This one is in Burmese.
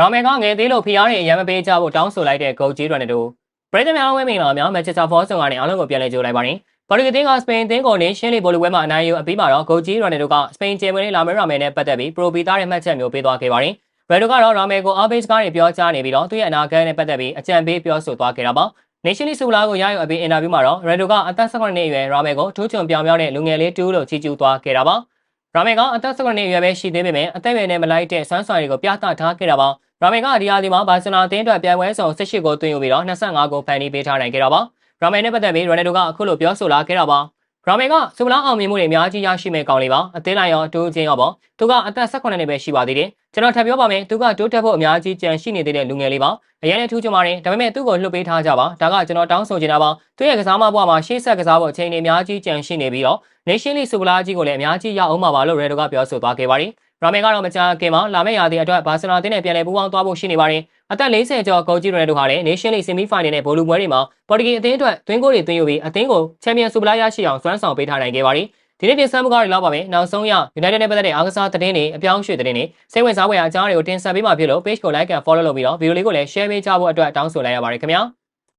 ရာမယ်ကငယ်သေးလို့ဖျားတွေအရန်မပေးကြဖို့တောင်းဆိုလိုက်တဲ့ဂုတ်ကြီးရနယ်တို့ပရိသတ်များအားလုံးပဲမင်္ဂလာပါများမန်ချက်စတာဖောဆောင်ကနေအားလုံးကိုပြန်လည်ကြိုလိုက်ပါတယ်ပါရီကတင်းကစပိန်အသင်းကိုနေရှင်းလီဘိုလူဝဲမှာအနိုင်ယူအပြီးမှာတော့ဂုတ်ကြီးရနယ်တို့ကစပိန်ဂျယ်မနီလာမဲရာမယ်နဲ့ပတ်သက်ပြီးပရိုပီသားရဲ့မှတ်ချက်မျိုးပေးသွားခဲ့ပါတယ်ရယ်ဒိုကတော့ရာမယ်ကိုအားပေးစကားတွေပြောကြားနေပြီးတော့သူ့ရဲ့အနာဂတ်နဲ့ပတ်သက်ပြီးအကြံပေးပြောဆိုသွားခဲ့တာပါနေရှင်းလီဆူလာကိုရယူအပြီးအင်တာဗျူးမှာတော့ရယ်ဒိုကအသက်16နှစ်အရွယ်ရာမယ်ကိုထိုးချွန်ပြောင်ပြောင်းတဲ့လူငယ်လေးတူးလို့ချီးကျူးသွားခဲ့တာပါရာမယ်ကအသက်16နှစ်အရွယ်ပဲရှိသေးပေမဲ့အသက်အရွယ်နဲ့မလိုက်တဲ့ဆွမ်းဆွမ်းတွေကိုပြသထားခဲ့တာပါ ရာမယ်ကဒီဟာဒီမှာဘာစီလိုနာအသင်းအတွက်ပြိုင်ပွဲဆောင်18ကိုသွင်းယူပြီးတော့25ကိုဖန်တီးပေးထားနိုင်ခဲ့တာပါ။ရာမယ်နဲ့ပတ်သက်ပြီးရိုနယ်ဒိုကအခုလိုပြောဆိုလာခဲ့တာပါ။ရာမယ်ကစူပလာအောင်မြင်မှုတွေအများကြီးရရှိမဲ့ကောင်းလေးပါ။အသင်းလိုက်ရောတူးချင်းရောပေါ့။သူကအသက်18နှစ်ပဲရှိပါသေးတယ်။ကျွန်တော်ထပ်ပြောပါမယ်။သူကတိုးတက်ဖို့အများကြီးကြံရှိနေသေးတဲ့လူငယ်လေးပါ။အရင်နဲ့ထူးချွန်ပါတယ်။ဒါပေမဲ့သူ့ကိုလှုပ်ပေးထားကြပါ။ဒါကကျွန်တော်တောင်းဆိုချင်တာပါ။သူ့ရဲ့ကစားမဘွားမှာရှေ့ဆက်ကစားဖို့အချိန်တွေအများကြီးကြံရှိနေပြီးတော့ Nation League စူပလာကြီးကိုလည်းအများကြီးရအောင်ပါပါလို့ရဲဒိုကပြောဆိုသွားခဲ့ပါတယ်။ ရာမယ်ကတော့မကြာခင်မှာလာမယ့်ရာသီအတွက်ဘာစီလိုနာအသင်းနဲ့ပြန်လည်ပူးပေါင်းသွားဖို့ရှိနေပါတယ်။အသက်40ကျော်ဂိုဂျီရိုနယ်တို့ဟာလည်း Nation League Semi Final နဲ့ဗိုလ်လူပွဲတွေမှာပေါ်တူဂီအသင်းအတွက်သွင်းဂိုးတွေသွင်းယူပြီးအသင်းကိုချန်ပီယံစူပလာရရှိအောင်စွမ်းဆောင်ပေးထားနိုင်ခဲ့ပါတယ်။ဒီနေ့တင်ဆက်မှုကားတွေလောက်ပါပဲ။နောက်ဆုံးရ United နဲ့ပတ်သက်တဲ့အားကစားသတင်းတွေအပြောင်းအရွှေ့သတင်းတွေစိတ်ဝင်စားဖွယ်အကြောင်းတွေကိုတင်ဆက်ပေးမှာဖြစ်လို့ page ကို like and follow လုပ်ပြီးတော့ဗီဒီယိုလေးကိုလည်း share ပေးကြဖို့အတွက်တောင်းဆိုလိုက်ရပါတယ်ခင်ဗျာ။